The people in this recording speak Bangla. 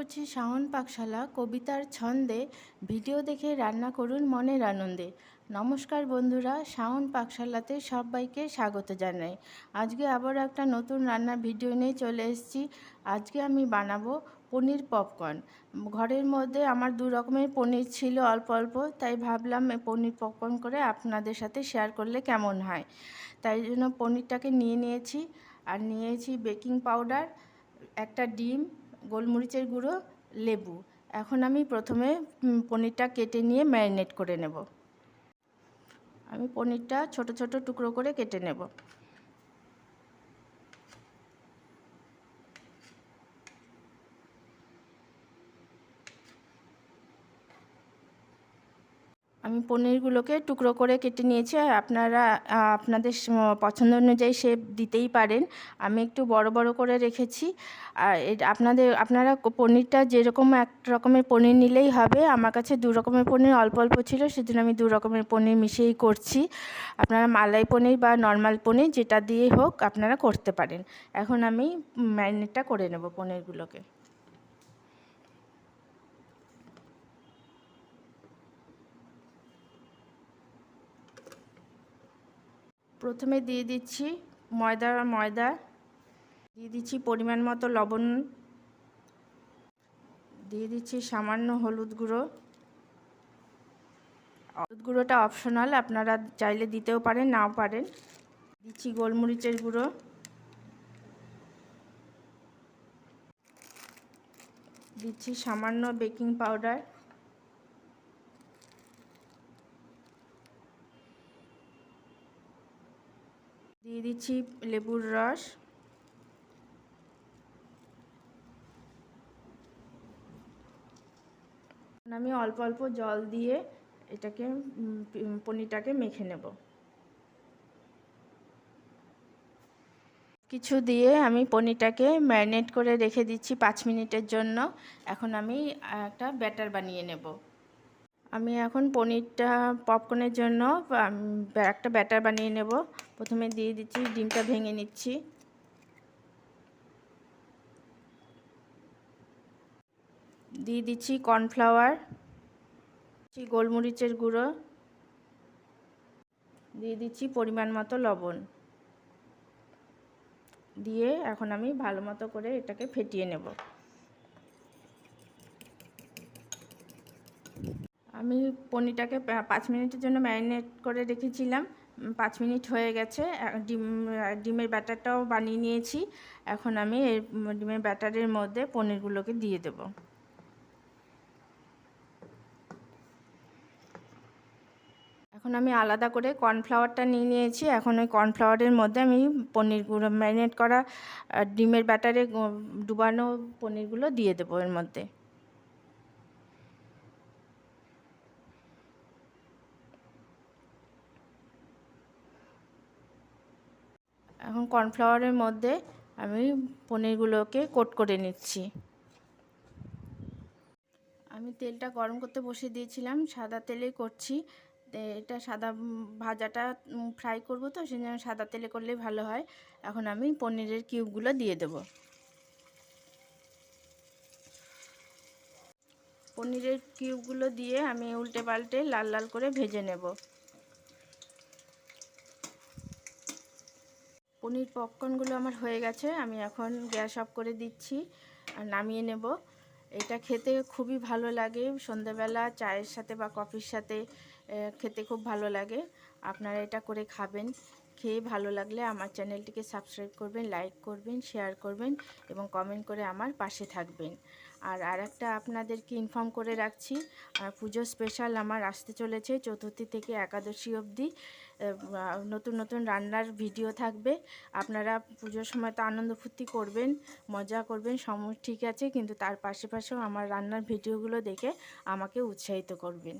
করছি শাওন পাকশালা, কবিতার ছন্দে, ভিডিও দেখে রান্না করুন মনের আনন্দে। নমস্কার বন্ধুরা, শাওন পাকশালাতে সবাইকে স্বাগত জানাই। আজকে আবার একটা নতুন রান্নার ভিডিও নিয়ে চলে এসেছি। আজকে আমি বানাবো পনির পপকর্ন। ঘরের মধ্যে আমার দু রকমের পনির ছিল অল্প অল্প, তাই ভাবলাম পনির পপকর্ন করে আপনাদের সাথে শেয়ার করলে কেমন হয়। তাই জন্য পনিরটাকে নিয়ে নিয়েছি। আর নিয়েছি বেকিং পাউডার, একটা ডিম গোলমরিচের গুঁড়ো, লেবু। এখন আমি প্রথমে পনিরটা কেটে নিয়ে ম্যারিনেট করে নেব। আমি পনিরটা ছোট ছোট টুকরো করে কেটে নেব। আমি পনিরগুলোকে টুকরো করে কেটে নিয়েছি, আর আপনারা আপনাদের পছন্দ অনুযায়ী শেপ দিতেই পারেন। আমি একটু বড় বড় করে রেখেছি। আর আপনাদের, আপনারা পনিরটা যেরকম এক রকমের পনির নিলেই হবে। আমার কাছে দু রকমের পনির অল্প অল্প ছিল, সেজন্য আমি দু রকমের পনির মিশিয়েই করছি। আপনারা মালাই পনির বা নর্মাল পনির যেটা দিয়ে হোক আপনারা করতে পারেন। এখন আমি ম্যারিনেটটা করে নেব পনিরগুলোকে। প্রথমে দিয়ে দিচ্ছি ময়দা ময়দা। দিয়ে দিচ্ছি পরিমাণ মতো লবণ। দিয়ে দিচ্ছি সামান্য হলুদ গুঁড়ো। হলুদ গুঁড়োটা অপশনাল আপনারা চাইলে দিতেও পারেন, নাও পারেন। দিচ্ছি গোলমরিচের গুঁড়ো। দিচ্ছি সামান্য বেকিং পাউডার। দিয়ে দিচ্ছি লেবুর রস। আমি অল্প অল্প জল দিয়ে এটাকে পনিরটাকে মেখে নেব। কিছু দিয়ে আমি পনিরটাকে ম্যারিনেট করে রেখে দিচ্ছি পাঁচ মিনিটের জন্য। এখন আমি একটা ব্যাটার বানিয়ে নেব। আমি এখন পনিরটা পপকর্নের জন্য একটা ব্যাটার বানিয়ে নেব। প্রথমে দিয়ে দিচ্ছি, ডিমটা ভেঙে নিচ্ছি। দিয়ে দিচ্ছি কর্নফ্লাওয়ার গোলমরিচের গুঁড়ো, দিয়ে দিচ্ছি পরিমাণ মতো লবণ। দিয়ে এখন আমি ভালো মতো করে এটাকে ফেটিয়ে নেব। আমি পনিরটাকে পাঁচ মিনিটের জন্য ম্যারিনেট করে রেখেছিলাম। পাঁচ মিনিট হয়ে গেছে। ডিম ডিমের ব্যাটারটাও বানিয়ে নিয়েছি। এখন আমি ডিমের ব্যাটারের মধ্যে পনিরগুলোকে দিয়ে দেবো। এখন আমি আলাদা করে কর্নফ্লাওয়ারটা নিয়ে নিয়েছি। এখন ওই কর্নফ্লাওয়ারের মধ্যে আমি পনিরগুলো ম্যারিনেট করা ডিমের ব্যাটারে ডুবানো পনিরগুলো দিয়ে দেবো এর মধ্যে। এখন কর্নফ্লাওয়ারের মধ্যে আমি পনিরগুলোকে কোট করে নিচ্ছি। আমি তেলটা গরম করতে বসিয়ে দিয়েছিলাম, সাদা তেলেই করছি। এটা সাদা ভাজাটা ফ্রাই করব তো, সেই জন্য সাদা তেলে করলেই ভালো হয়। এখন আমি পনিরের কিউবগুলো দিয়ে দেব। পনিরের কিউবগুলো দিয়ে আমি উল্টে পাল্টে লাল লাল করে ভেজে নেব। পনির পপকর্নগুলো আমার হয়ে গেছে, আমি এখন গ্যাস অফ করে দিচ্ছি আর নামিয়ে নেব। এটা খেতে খুবই ভালো লাগে সন্ধ্যাবেলা চায়ের সাথে বা কফির সাথে খেতে খুব ভালো লাগে। আপনারা এটা করে খাবেন, খেয়ে ভালো লাগলে আমার চ্যানেলটিকে সাবস্ক্রাইব করবেন, লাইক করবেন, শেয়ার করবেন এবং কমেন্ট করে আমার পাশে থাকবেন। আর আরেকটা আপনাদেরকে ইনফর্ম করে রাখছি পুজো স্পেশাল আমার আসতে চলেছে চতুর্থী থেকে একাদশী অবধি। নতুন নতুন রান্নার ভিডিও থাকবে। আপনারা পুজোর সময় তো আনন্দ ফুর্তি করবেন, মজা করবেন সম ঠিক আছে, কিন্তু তার পাশে পাশেও আমার রান্নার ভিডিওগুলো দেখে আমাকে উৎসাহিত করবেন।